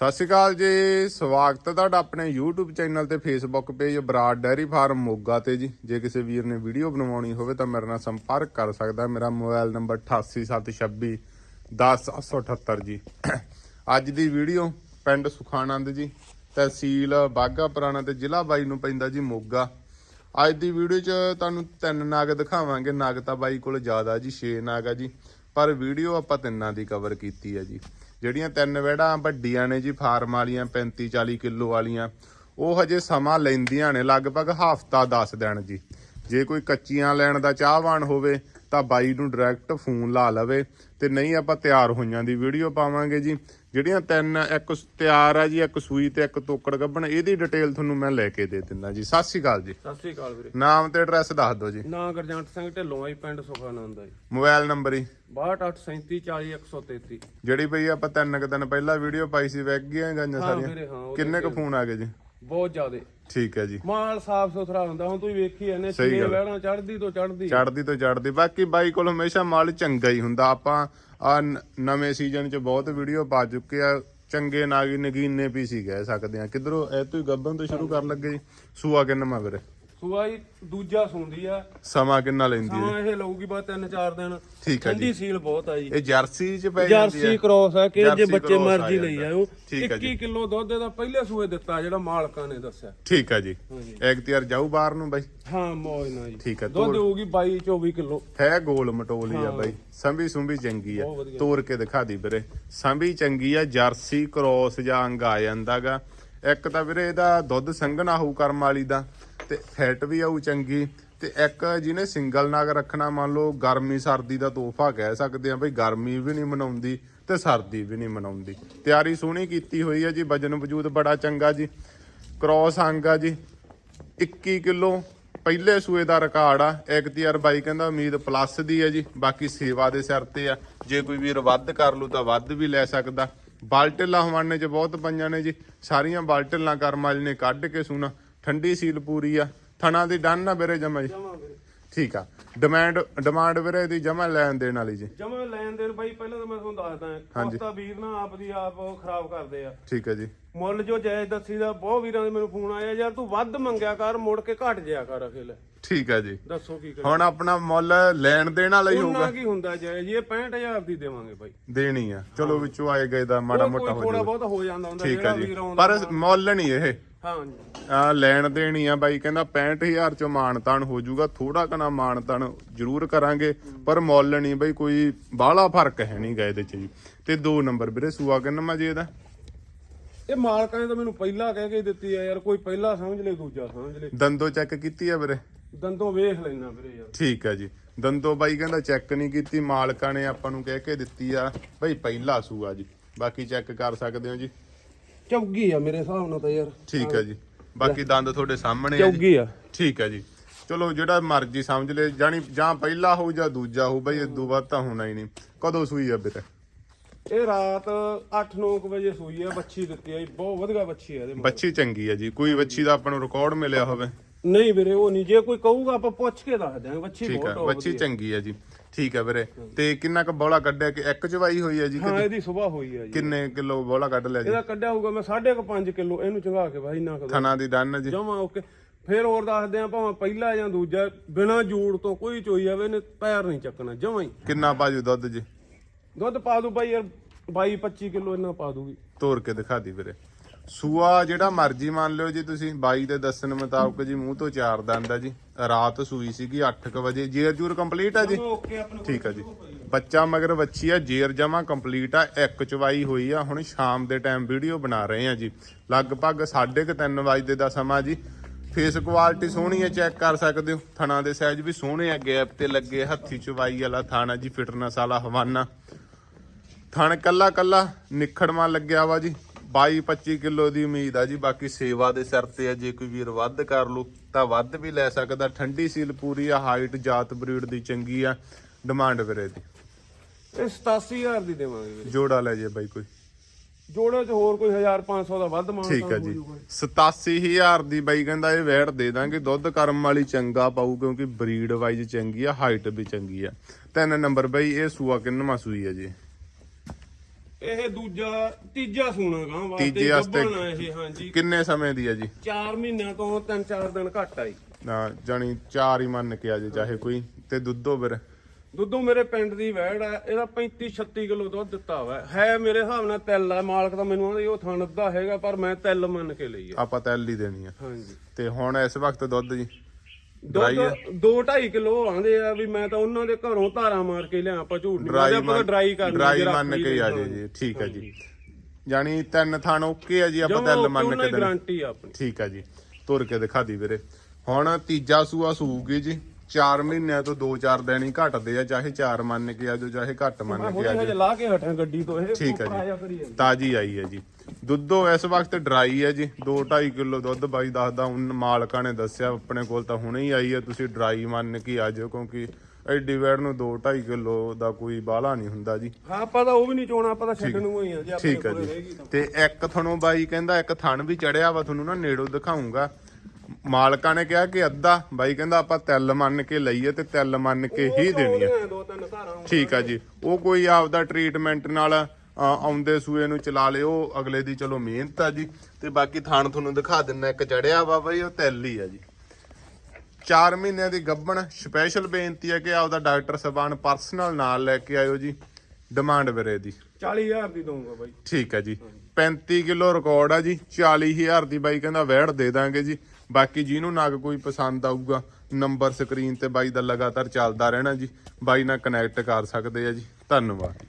ਸਤਿ ਸ਼੍ਰੀ ਅਕਾਲ ਜੀ, ਸਵਾਗਤ ਹੈ ਤੁਹਾਡਾ ਆਪਣੇ YouTube ਚੈਨਲ ਤੇ Facebook page Brar dairy farm Moga ਤੇ ਜੀ। ਜੇ ਕਿਸੇ ਵੀਰ ਨੇ ਵੀਡੀਓ ਬਣਵਾਉਣੀ ਹੋਵੇ ਤਾਂ ਮੇਰੇ ਨਾਲ ਸੰਪਰਕ ਕਰ ਸਕਦਾ ਮੇਰਾ ਮੋਬਾਈਲ ਨੰਬਰ 8876 10878 ਜੀ। ਅੱਜ ਦੀ ਵੀਡੀਓ ਪਿੰਡ ਸੁਖਾਨੰਦ ਜੀ ਤਹਿਸੀਲ ਬਾਗਾ ਪੁਰਾਣਾ ਤੇ ਜ਼ਿਲ੍ਹਾ ਬਾਈ ਨੂੰ ਪੈਂਦਾ ਜੀ ਮੋਗਾ। ਅੱਜ ਦੀ ਵੀਡੀਓ 'ਚ ਤੁਹਾਨੂੰ ਤਿੰਨ ਨਾਗ ਦਿਖਾਵਾਂਗੇ। ਨਾਗ ਤਾਂ ਬਾਈ ਕੋਲ ਜ਼ਿਆਦਾ ਜੀ 6 ਨਾਗ ਆ ਜੀ। ਪਰ ਵੀਡੀਓ ਆਪਾਂ ਤਿੰਨਾਂ ਦੀ ਕਵਰ ਕੀਤੀ ਹੈ ਜੀ। ਜਿਹੜੀਆਂ ਤਿੰਨ ਵਹਿੜਾਂ ਵੱਡੀਆਂ ਨੇ ਜੀ, ਫਾਰਮ ਵਾਲੀਆਂ 35 40 ਕਿਲੋ ਵਾਲੀਆਂ, ਉਹ ਹਜੇ ਸਮਾਂ ਲੈਂਦੀਆਂ ਨੇ, ਲਗਭਗ ਹਫਤਾ 10 ਦਿਨ ਜੀ। ਜੇ ਕੋਈ ਕੱਚੀਆਂ ਲੈਣ ਦਾ ਚਾਹਵਾਨ ਹੋਵੇ, ਤਾਂ ਬਾਈ ਨੂੰ ਡਾਇਰੈਕਟ ਫੋਨ ਲਾ ਲਵੇ ਤੇ ਨਹੀਂ ਆਪਾਂ ਤਿਆਰ ਹੋਈਆਂ ਦੀ ਵੀਡੀਓ ਪਾਵਾਂਗੇ ਜੀ। ਜਿਹੜੀਆਂ ਤਿੰਨ ਇੱਕ ਤਿਆਰ ਆ ਜੀ ਇੱਕ ਸੂਈ ਤੇ ਇੱਕ ਤੋਕੜ ਗੱਭਣ ਇਹਦੀ ਡਿਟੇਲ ਤੁਹਾਨੂੰ ਮੈਂ ਲੈ ਕੇ ਦੇ ਦਿੰਦਾ ਜੀ। ਸਤਿ ਸ਼੍ਰੀ ਅਕਾਲ ਜੀ। ਸਤਿ ਸ੍ਰੀ ਅਕਾਲ ਵੀਰੇ। ਨਾਮ ਤੇ ਐਡਰੈਸ ਦੱਸ ਦਿਓ ਜੀ। ਨਾਂ ਗਰਜੰਟ ਸਿੰਘ ਢਿੱਲੋਂ ਆਈ ਪਿੰਡ ਸੁਖਾਨੰਦ ਆਈ ਮੋਬਾਈਲ ਨੰਬਰ ਹੀ 6287340133 ਜਿਹੜੀ ਬਈ ਆਪਾਂ ਤਿੰਨ ਕੁ ਦਿਨ ਪਹਿਲਾਂ ਵੀਡੀਓ ਪਾਈ ਸੀ ਵੈਗ ਗਈਆਂ ਗਾਈਆਂ ਸਾਰੀਆਂ? ਵੀਰੇ ਹਾਂ ਉਹ ਕਿੰਨੇ ਕੁ ਫੋਨ ਆ ਗਏ ਜੀ? ਬਹੁਤ ਜ਼ਿਆਦੇ। ਠੀਕ ਹੈ ਜੀ। ਮਾਲ ਸਾਫ਼ ਸੁਥਰਾ ਹੁੰਦਾ ਹੁਣ ਤੁਸੀਂ ਵੇਖੀ ਇਹਨੇ ਸਹੀ ਗੱਲ। ਵਹਿਣਾ ਚੜਦੀ ਤੋਂ ਚੜਦੀ ਚੜਦੀ ਤੋਂ ਚੜਦੀ ਬਾਕੀ ਬਾਈ ਕੋਲ ਹਮੇਸ਼ਾ ਮਾਲ ਚੰਗਾ ਹੀ ਹੁੰਦਾ। ਆਪਾਂ ਆ ਨਵੇਂ ਸੀਜ਼ਨ 'ਚ ਬਹੁਤ ਵੀਡੀਓ ਪਾ ਚੁੱਕੇ ਆ। ਚੰਗੇ ਨਾਗੀ ਨਗੀਨੇ ਵੀ ਸੀ ਕਹਿ ਸਕਦੇ ਆ। ਕਿਧਰੋਂ ਇਹ ਤੋਂ ਹੀ ਗੱਬਨ ਤੋਂ ਸ਼ੁਰੂ ਕਰਨ ਲੱਗੇ ਜੀ। ਸੂਆ ਕਿੰਨਾ ਵੀਰੇ ਸੂਆਈ ਦੂਜਾ ਸੁੰਦੀ ਆ। ਸਮਾਂ ਕਿੰਨਾ ਲੈਂਦੀ ਹੈ? ਸਮਾਂ ਇਹ ਲਊਗੀ ਬਾ ਤਿੰਨ ਚਾਰ ਦਿਨ। ਠੀਕ ਹੈ ਜੀ। ਠੰਡੀ ਸੀਲ ਬਹੁਤ ਆ ਜੀ। ਇਹ ਜਰਸੀ 'ਚ ਪੈ ਜਾਂਦੀ ਜਰਸੀ ਕ੍ਰੋਸ ਆ ਕਿ ਜੇ ਬੱਚੇ ਆ ਮਰਜ਼ੀ ਲਈ। ਆਇਓ ਠੀਕ ਹੈ 21 ਕਿਲੋ ਦੁੱਧ ਦਾ ਪਹਿਲੇ ਸੂਏ ਦਿੱਤਾ ਜਿਹੜਾ ਮਾਲਕਾਂ ਨੇ ਦੱਸਿਆ। ਠੀਕ ਹੈ ਜੀ। ਹਾਂਜੀ। ਐਕਟੀਆਰ ਜਾਊ ਬਾਹਰ ਨੂੰ ਬਾਈ? ਹਾਂ ਮੌਜ ਨਾਲ ਜੀ। ਠੀਕ ਹੈ ਦੁੱਧ ਹੋਊਗੀ 22 24 ਕਿਲੋ। ਹੈ ਗੋਲ ਮਟੋਲੀ ਆ। ਬਾਈ। ਸੰਭੀ ਸੁੰਭੀ ਚੰਗੀ ਆ। ਤੋੜ ਕੇ ਦਿਖਾ ਦੀ ਵੀਰੇ। ਸੰਭੀ ਚੰਗੀ ਆ ਜਰਸੀ ਕ੍ਰੋਸ ਜਾਂ ਅੰਗ ਆ ਜਾਂਦਾਗਾ ਇੱਕ ਤਾਂ ਵੀਰੇ ਇਹਦਾ ਦੁੱਧ ਸੰਘਣਾ ਹੋਊ ਕਰਮ ਵਾਲੀ ਦਾ। ਤੇ ਫੈਟ ਵੀ ਆਊ ਚੰਗੀ ਤੇ ਇੱਕ ਜਿਹਨੇ ਸਿੰਗਲ ਨਾਗ ਰੱਖਣਾ ਮੰਨ ਲਓ, ਗਰਮੀ ਸਰਦੀ ਦਾ ਤੋਹਫਾ ਕਹਿ ਸਕਦੇ ਆ, ਬਈ ਗਰਮੀ ਵੀ ਨਹੀਂ ਮਨਾਉਂਦੀ ਤੇ ਸਰਦੀ ਵੀ ਨਹੀਂ ਮਨਾਉਂਦੀ। ਤਿਆਰੀ ਸੋਹਣੀ ਕੀਤੀ ਹੋਈ ਹੈ ਜੀ, ਵਜਨ ਵਜੂਦ ਬੜਾ ਚੰਗਾ ਜੀ, ਕ੍ਰੋਸ ਅੰਗ ਆ ਜੀ 21 ਕਿਲੋ ਪਹਿਲੇ ਸੂਏ ਦਾ ਰਿਕਾਰਡ ਆ, ਇੱਕ ਐਕਟੀਆਰ ਬਾਈ ਕਹਿੰਦਾ ਉਮੀਦ ਪਲੱਸ ਦੀ ਹੈ ਜੀ, ਬਾਕੀ ਸੇਵਾ ਦੇ ਸਿਰ ਤੇ ਆ। ਜੇ ਕੋਈ ਵੀਰ ਵੱਧ ਕਰ ਲੂ ਤਾਂ ਵੱਧ ਵੀ ਲੈ ਸਕਦਾ। ਬਾਲਟਿਲਾ ਹਵਾਨੇ 'ਚ ਬਹੁਤ ਪਈਆਂ ਨੇ ਜੀ, ਸਾਰੀਆਂ ਬਾਲਟਿਲਾਂ ਕਰਮ ਵਾਲੀ ਨੇ ਕੱਢ ਕੇ ਸੁਣਾ। ਠੰਡੀ ਸੀਲ ਪੂਰੀ ਆ। ਥਣਾ ਦੀ ਡਨ ਨਾ ਵੀਰੇ ਜਮਾ ਜੀ। ਜਮਾ ਵੀਰੇ। ਠੀਕ ਆ। ਡਿਮਾਂਡ ਡਿਮਾਂਡ ਵੀਰੇ ਦੀ ਜਮਾ ਲੈਣ ਦੇਣ ਵਾਲੀ ਜੀ। ਜਮਾ ਲੈਣ ਦੇਣ ਬਾਈ ਪਹਿਲਾਂ ਤਾਂ ਮੈਂ ਤੁਹਾਨੂੰ ਦੱਸਦਾ ਹਾਂਜੀ। ਕੋਸਤਾ ਵੀਰ ਨਾ ਆਪ ਦੀ ਆਪ ਉਹ ਖਰਾਬ ਕਰਦੇ ਆ। ਠੀਕ ਹੈ ਜੀ। ਮੁੱਲ ਜੋ ਜਾਇਜ਼ ਦੱਸੀਦਾ ਬਹੁਤ ਵੀਰਾਂ ਦੇ ਮੈਨੂੰ ਫੋਨ ਆਇਆ ਯਾਰ ਤੂੰ ਵੱਧ ਮੰਗਿਆ ਕਰ ਮੁੜ ਕੇ ਘਟ ਜਿਆ ਕਰ ਅਖਿਲ। ਠੀਕ ਹੈ ਜੀ। ਦੱਸੋ ਕੀ ਕਰੀਏ। ਹੁਣ ਆਪਣਾ ਮੁੱਲ ਲੈਣ ਦੇਣ ਵਾਲਾ ਹੀ ਹੋਊਗਾ। ਉਹਨਾਂ ਕੀ ਹੁੰਦਾ ਜਾਇਜ਼? ਇਹ 65000 ਦੀ ਦੇਵਾਂਗੇ ਬਾਈ। ਦੇਣੀ ਆ। ਚਲੋ ਵਿੱਚੋਂ ਆਏ ਗਏ ਦਾ ਮਾੜਾ ਮੋਟਾ ਹੋ ਥੋੜਾ ਜਾਊਗਾ। ਬਹੁਤ ਹੋ ਜਾਂਦਾ ਹੁੰਦਾ ਠੀਕ ਜਿਹੜਾ ਹੈ ਜੀ। ਵੀਰ ਆਉਂਦਾ ਪਰ ਮੁੱਲ ਨਹੀਂ ਇਹ। ਹਾਂਜੀ। ਆ ਲੈਣ ਦੇਣੀ ਆ ਬਾਈ ਕਹਿੰਦਾ 65000 ਚੋਂ ਮਾਨਤਾਨ ਹੋ ਜਾਊਗਾ ਥੋੜਾ ਕਨਾ ਮਾਨਤਾਨ ਜ਼ਰੂਰ ਕਰਾਂਗੇ ਪਰ ਮੁੱਲ ਨਹੀਂ ਬਈ ਕੋਈ ਬਾਹਲਾ ਫ਼ਰਕ ਹੈ ਨਹੀਂਗਾ ਇਹਦੇ ਚ ਜੀ। ਤੇ ਦੋ ਨੰਬਰ ਵੀਰੇ ਸੂਆ ਕਿੰਨਾ ਜੀ ਇਹਦਾ? ਇਹ ਮਾਲਕਾਂ ਨੇ ਤਾਂ ਮੈਨੂੰ ਪਹਿਲਾਂ ਕਹਿ ਕੇ ਦਿੱਤੀ ਆ ਯਾਰ ਕੋਈ ਪਹਿਲਾਂ ਸਮਝ ਲੈ ਦੂਜਾ ਸਮਝ ਲੈ। ਦੰਦੋ ਚੈੱਕ ਕੀਤੀ ਆ ਵੀਰੇ? ਦੰਦੋਂ ਵੇਖ ਲੈਣਾ ਵੀਰੇ ਯਾਰ। ਠੀਕ ਹੈ ਜੀ। ਦੰਦੋ ਬਾਈ ਕਹਿੰਦਾ ਚੈੱਕ ਨਹੀਂ ਕੀਤੀ ਮਾਲਕਾਂ ਨੇ ਆਪਾਂ ਨੂੰ ਕਹਿ ਕੇ ਦਿੱਤੀ ਆ ਬਈ ਪਹਿਲਾ ਸੂਆ ਜੀ। ਬਾਕੀ ਚੈੱਕ ਕਰ ਸਕਦੇ ਹੋ ਜੀ। ਚੌਗੀ ਆ ਮੇਰੇ ਹਿਸਾਬ ਨਾਲ ਤਾਂ ਯਾਰ। ਠੀਕ ਹੈ ਜੀ। ਬਾਕੀ ਦੰਦ ਤੁਹਾਡੇ ਸਾਹਮਣੇ ਆ ਜੀ। ਚੌਗੀ ਆ। ਠੀਕ ਹੈ ਜੀ। ਚਲੋ ਜਿਹੜਾ ਮਰਜ਼ੀ ਸਮਝ ਲੈ ਜਾਨੀ ਜਾਂ ਪਹਿਲਾ ਹੋਊ ਜਾਂ ਦੂਜਾ ਹੋਊ ਬਈ ਇਦੋਂ ਬਾਅਦ ਤਾਂ ਹੋਣਾ ਹੀ ਨਹੀਂ। ਕਦੋਂ ਸੂਈ ਆ ਵੀਰੇ ਇਹ ਰਾਤ 8-9 ਵਜੇ ਸੂਈ ਆ ਬੱਚੀ ਦਿੱਤੀ ਆ ਜੀ, ਬਹੁਤ ਵਧੀਆ ਬੱਚੀ ਆ ਇਹਦੇ ਮਗਰ। ਬੱਚੀ ਚੰਗੀ ਹੈ ਜੀ। ਕੋਈ ਬੱਚੀ ਦਾ ਆਪਾਂ ਨੂੰ ਰਿਕਾਰਡ ਮਿਲਿਆ ਹੋਵੇ। ਨਹੀਂ ਵੀਰੇ ਉਹ ਨਹੀਂ। ਜੇ ਕੋਈ ਕਹੂਗਾ ਆਪਾਂ ਪੁੱਛ ਕੇ ਦੱਸ ਦਿਆਂਗੇ। ਬੱਚੀ ਠੀਕ ਬਹੁਤ ਬੱਚੀ ਚੰਗੀ ਹੈ ਜੀ। ਠੀਕ ਹੈ ਵੀਰੇ। ਤੇ ਕਿੰਨਾ ਕੁ ਬੋਲਾ ਕੱਢਿਆ ਕਿ ਇੱਕ ਚਵਾਈ ਹੋਈ ਹੈ ਜੀ ਹਾਂ ਇਹਦੀ ਸਵੇਰ ਹੋਈ ਆ ਜੀ। ਕਿੰਨੇ ਕਿਲੋ ਬੋਲਾ ਕੱਢ ਲਿਆ ਜੀ? ਇਹਦਾ ਕੱਢਿਆ ਹੋਊਗਾ ਮੈਂ 5.5 ਕਿਲੋ ਇਹਨੂੰ ਚੰਗਾ ਕੇ ਬਾਈ ਨਾ ਕਦੋਂ ਥਣਾ ਦੀ ਡਨ ਜੀ। ਜਮਾ ਓਕੇ। ਫਿਰ ਹੋਰ ਦੱਸਦੇ ਆ ਭਾਵੇਂ ਪਹਿਲਾ ਜਾਂ ਦੂਜਾ ਬਿਨਾ ਜੂੜ ਤੋਂ ਕੋਈ ਚੋਈ ਆਵੇ ਇਹਨੇ ਪੈਰ ਨਹੀਂ ਚੱਕਣਾ ਜਮਾ ਹੀ। ਕਿੰਨਾ ਬਾਜੂ ਦੁੱਧ ਜੀ? ਦੁੱਧ ਪਾ ਦੂ ਬਾਈ ਯਾਰ 22 25 ਕਿਲੋ ਇਹਨਾਂ ਪਾ ਦੂਗੀ। ਤੋੜ ਕੇ ਦਿਖਾ ਦੀ ਵੀਰੇ। ਸੂਆ ਜਿਹੜਾ ਮਰਜ਼ੀ ਮੰਨ ਲਿਓ ਜੀ ਤੁਸੀਂ ਬਾਈ ਦੇ ਦੱਸਣ ਮੁਤਾਬਕ ਜੀ ਮੂੰਹ ਤੋਂ ਚਾਰ ਦੰਦ ਆ ਜੀ। ਰਾਤ ਸੂਈ ਸੀਗੀ 8:00 ਵਜੇ। ਜੇਰ ਜੂਰ ਕੰਪਲੀਟ ਆ ਜੀ? ਠੀਕ ਆ ਜੀ। ਬੱਚਾ ਮਗਰ ਬੱਚੀ ਆ ਜੇਰ ਜਮਾ ਕੰਪਲੀਟ ਆ ਇੱਕ ਚਵਾਈ ਹੋਈ ਆ। ਹੁਣ ਸ਼ਾਮ ਦੇ ਟਾਈਮ ਵੀਡੀਓ ਬਣਾ ਰਹੇ ਆ ਜੀ। ਲਗਭਗ 3:30 ਵਜੇ ਦਾ ਸਮਾਂ ਜੀ। ਫੇਸ ਕੁਆਲਿਟੀ ਸੋਹਣੀ ਹੈ ਚੈੱਕ ਕਰ ਸਕਦੇ ਹੋ। ਥਣਾ ਦੇ ਸਾਈਜ਼ ਵੀ ਸੋਹਣੇ ਆ ਗੈਪ ਤੇ ਲੱਗੇ ਹੱਥੀ ਚਵਾਈ ਵਾਲਾ ਥਾਣਾ ਜੀ ਫਿਟਨੈਸ ਵਾਲਾ ਹਵਾਨਾ। ਥਣ ਕੱਲਾ ਕੱਲਾ ਨਿਖੜਵਾ ਲੱਗਿਆ ਵਾ ਜੀ। 22 25 ਕਿਲੋ ਦੀ ਉਮੀਦ ਆ ਜੀ ਬਾਕੀ ਸੇਵਾ ਦੇ ਸਿਰ ਤੇ ਆ ਜੇ ਕੋਈ ਵੀਰ ਵੱਧ ਕਰ ਲੂ ਤਾਂ ਵੱਧ ਵੀ ਲੈ ਸਕਦਾ। ਠੰਡੀ ਸੀਲ ਪੂਰੀ ਆ ਹਾਈਟ ਜਾਤ ਬਰੀਡ ਦੀ ਚੰਗੀ ਆ ਡਿਮਾਂਡ ਵੀਰੇ ਦੀ। ਇਹ 87000 ਦੀ ਦੇਵਾਂਗੇ ਵੀਰੇ। ਜੋੜਾ ਲੈ ਜੇ ਬਾਈ ਕੋਈ। ਜੋੜੇ 'ਚ ਹੋਰ ਕੋਈ 1500 ਦਾ ਵੱਧ ਮਾਨ ਠੀਕ ਹੈ ਜੀ। 87000 ਦੀ ਬਾਈ ਕਹਿੰਦਾ ਇਹ ਵੈੜ ਦੇ ਦਾਂਗੇ। ਦੁੱਧ ਕਰਮ ਵਾਲੀ ਚੰਗਾ ਪਾਊ ਕਿਉਂਕਿ ਬਰੀਡ ਵਾਈਜ਼ ਚੰਗੀ ਆ ਹਾਈਟ ਵੀ ਚੰਗੀ ਆ। ਤਿੰਨ ਨੰਬਰ ਬਾਈ ਇਹ ਸੂਆ ਕਿੰਨਵਾਂ ਸੂਈ ਆ ਜੀ? ਇਹ ਦੂਜਾ ਤੀਜਾ ਸੂਣਾ ਗਾਂ ਵਾਸਤੇ ਤੀਜੇ ਵਾਸਤੇ- ਗੱਭਣ ਆ ਇਹ ਹਾਂਜੀ। ਕਿੰਨੇ ਸਮੇਂ ਦੀ ਹੈ ਜੀ? 4 ਮਹੀਨਿਆਂ ਤੋਂ 3-4 ਦਿਨ ਘੱਟ ਆਈ ਨਾ ਜਾਣੀ ਚਾਰ ਹੀ ਮੰਨ ਕੇ ਆ ਜੇ ਚਾਹੇ ਕੋਈ। ਤੇ ਦੁੱਧੋ ਫਿਰ? ਦੁੱਧੋਂ ਮੇਰੇ ਪਿੰਡ ਦੀ ਵੈੜ ਆ ਇਹਦਾ 35-36 ਕਿਲੋ ਦੁੱਧ ਦਿੱਤਾ ਵਾ। ਹੈ ਮੇਰੇ ਹਿਸਾਬ ਨਾਲ ਤਿੱਲ ਆ ਮਾਲਕ ਤਾਂ ਮੈਨੂੰ ਉਹ ਥਣ ਅੱਧਾ ਹੈਗਾ ਪਰ ਮੈਂ ਤਿੱਲ ਮੰਨ ਕੇ ਲਈ ਆ। ਆਪਾਂ ਤੈਲ ਹੀ ਦੇਣੀ ਆ। ਹਾਂਜੀ। ਤੇ ਹੁਣ ਇਸ ਵਕਤ ਦੁੱਧ ਜੀ? ਦੁੱਧ 2.5 ਕਿਲੋ ਆਂਦੇ ਆ ਵੀ ਮੈਂ ਤਾਂ ਉਹਨਾਂ ਦੇ ਘਰੋਂ ਧਾਰਾ ਮਾਰ ਕੇ ਲਿਆ ਆਪਾਂ ਝੂਠ ਨਹੀਂ ਡਰਾਈ ਆਪਾਂ ਡਰਾਈ ਕਰਨੀ ਡਰਾਈ ਮੰਨ ਕੇ ਹੀ ਆ ਜੇ ਜੀ ਠੀਕ ਹੈ ਜੀ। ਜਾਣੀ ਤਿੰਨ ਥਾਣ ਓਕੇ ਆ ਜੀ ਆਪਾਂ ਤੈਲ ਮੰਨ ਕੇ ਗਾਰੰਟੀ ਆਪਣੀ। ਠੀਕ ਆ ਜੀ। ਤੁਰ ਕੇ ਦਿਖਾ ਦੀ ਵੀਰੇ। ਹੁਣ ਤੀਜਾ ਸੂਆ ਸੂਗੀ ਜੀ। 4 ਮਹੀਨਿਆਂ ਤੋਂ 2-4 ਦਿਨ ਹੀ ਘਟਦੇ ਆ ਚਾਹੇ 4 ਮੰਨ ਕੇ ਆਜੋ ਚਾਹੇ ਘੱਟ ਮੰਨ ਕੇ ਹੁਣੇ ਆਜੋ ਹਜੇ ਲਾ ਕੇ ਹਟਾਂ ਗੱਡੀ ਤੋਂ ਇਹ ਠੀਕ ਹੈ ਜੀ। ਤਾਜੀ ਆਈ ਹੈ ਜੀ। ਦੁੱਧੋ ਇਸ ਵਕਤ ਡਰਾਈ ਹੈ ਜੀ। 2.5 ਕਿਲੋ ਦੁੱਧ ਬਾਈ ਦੱਸਦਾ ਹੁਣ ਮਾਲਕਾਂ ਨੇ ਦੱਸਿਆ ਆਪਣੇ ਕੋਲ ਤਾਂ ਹੁਣੇ ਹੀ ਆਈ ਹੈ ਤੁਸੀਂ ਡਰਾਈ ਮੰਨ ਕੇ ਆ ਜਾਓ ਕਿਉਂਕਿ ਐਡੀ ਵੈੜ ਨੂੰ 2.5 ਕਿਲੋ ਦਾ ਕੋਈ ਬਾਹਲਾ ਨਹੀਂ ਹੁੰਦਾ ਜੀ। ਹਾਂ ਆਪਾਂ ਤਾਂ ਉਹ ਵੀ ਨਹੀਂ ਚੋਣਾ ਆਪਾਂ ਤਾਂ ਛੱਡਣ ਨੂੰ ਹੀ ਆ ਜੇ ਆਪਣੇ ਕੋਲੇ ਜੀ। ਰਹੇਗੀ ਤਾਂ। ਤੇ ਇੱਕ ਤੁਹਾਨੂੰ ਬਾਈ ਕਹਿੰਦਾ ਇੱਕ ਥਣ ਵੀ ਚੜਿਆ ਵਾ ਤੁਹਾਨੂੰ ਨਾ ਨੇੜੋਂ ਦਿਖਾਉਂਗਾ ਮਾਲਕਾਂ ਨੇ ਕਿਹਾ ਕਿ ਅੱਧਾ ਬਾਈ ਕਹਿੰਦਾ ਆਪਾਂ ਤਿਲ ਮੰਨ ਕੇ ਲਈਏ ਤੇ ਤਿਲ ਮੰਨ ਕੇ ਹੀ ਦੇਣੀ ਹੈ ਉਹਦੀਆਂ ਦੋ ਤਿੰਨ ਧਾਰਾਂ ਹੋਣ। ਠੀਕ ਆ ਜੀ। ਉਹ ਕੋਈ ਆਪਦਾ ਟ੍ਰੀਟਮੈਂਟ ਨਾਲ ਆਉਂਦੇ ਸੂਏ ਨੂੰ ਚਲਾ ਲਿਓ ਅਗਲੇ ਦੀ ਚਲੋ ਮਿਹਨਤ ਆ ਜੀ। ਤੇ ਬਾਕੀ ਥਾਣ ਤੁਹਾਨੂੰ ਦਿਖਾ ਦਿੰਨਾ ਇੱਕ ਚੜਿਆ ਵਾ ਬਈ ਉਹ ਤਿਲ ਹੀ ਆ ਜੀ। 4 ਮਹੀਨਿਆਂ ਦੀ ਗੱਭਣ ਸਪੈਸ਼ਲ ਬੇਨਤੀ ਹੈ ਕਿ ਆਪਦਾ ਡਾਕਟਰ ਸਬਾਨ ਪਰਸਨਲ ਨਾਲ ਲੈ ਕੇ ਆਇਓ ਜੀ। ਡਿਮਾਂਡ ਵੀਰੇ ਦੀ। 40000 ਦੀ ਦਊਂਗਾ ਬਾਈ। ਠੀਕ ਹੈ ਜੀ। 35 ਕਿਲੋ ਰਿਕਾਰਡ ਆ ਜੀ 40000 ਦੀ ਬਾਈ ਕਹਿੰਦਾ ਵੈੜ ਦੇ ਦਾਂਗੇ ਜੀ। ਬਾਕੀ ਜਿਹਨੂੰ ਨਗ ਕੋਈ ਪਸੰਦ ਆਊਗਾ ਨੰਬਰ ਸਕਰੀਨ ਤੇ ਬਾਈ ਦਾ ਲਗਾਤਾਰ ਚੱਲਦਾ ਰਹਿਣਾ ਜੀ। ਬਾਈ ਨਾਲ ਕਨੈਕਟ ਕਰ ਸਕਦੇ ਆ ਜੀ। ਧੰਨਵਾਦ।